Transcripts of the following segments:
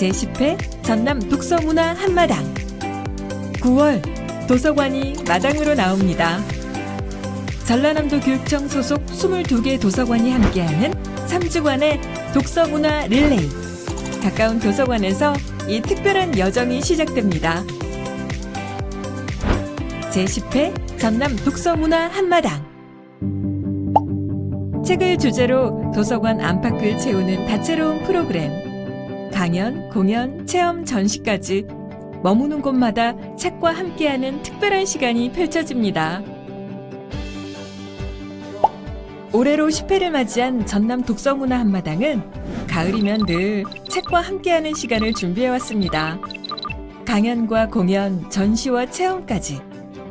제10회 전남 독서문화 한마당 9월 도서관이 마당으로 나옵니다. 전라남도 교육청 소속 22개 도서관이 함께하는 3주간의 독서문화 릴레이 가까운 도서관에서 이 특별한 여정이 시작됩니다. 제10회 전남 독서문화 한마당 책을 주제로 도서관 안팎을 채우는 다채로운 프로그램 강연, 공연, 체험, 전시까지 머무는 곳마다 책과 함께하는 특별한 시간이 펼쳐집니다. 올해로 10회를 맞이한 전남 독서문화 한마당은 가을이면 늘 책과 함께하는 시간을 준비해왔습니다. 강연과 공연, 전시와 체험까지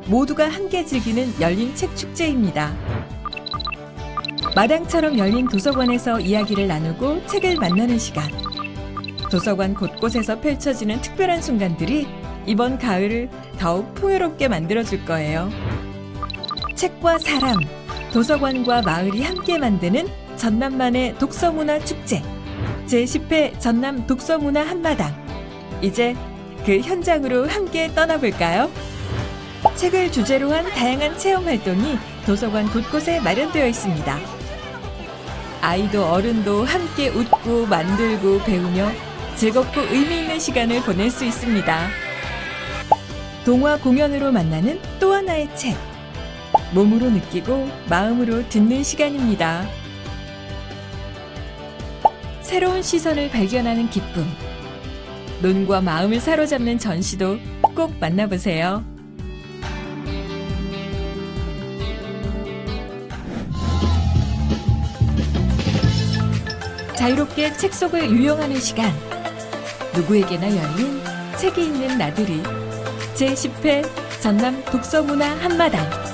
모두가 함께 즐기는 열린 책 축제입니다. 마당처럼 열린 도서관에서 이야기를 나누고 책을 만나는 시간. 도서관 곳곳에서 펼쳐지는 특별한 순간들이 이번 가을을 더욱 풍요롭게 만들어줄 거예요. 책과 사람, 도서관과 마을이 함께 만드는 전남만의 독서문화 축제. 제10회 전남 독서문화 한마당. 이제 그 현장으로 함께 떠나볼까요? 책을 주제로 한 다양한 체험 활동이 도서관 곳곳에 마련되어 있습니다. 아이도 어른도 함께 웃고 만들고 배우며 즐겁고 의미 있는 시간을 보낼 수 있습니다. 동화 공연으로 만나는 또 하나의 책. 몸으로 느끼고 마음으로 듣는 시간입니다. 새로운 시선을 발견하는 기쁨. 눈과 마음을 사로잡는 전시도 꼭 만나보세요. 자유롭게 책 속을 유영하는 시간. 누구에게나 열린 책이 있는 나들이. 제10회 전남 독서문화 한마당.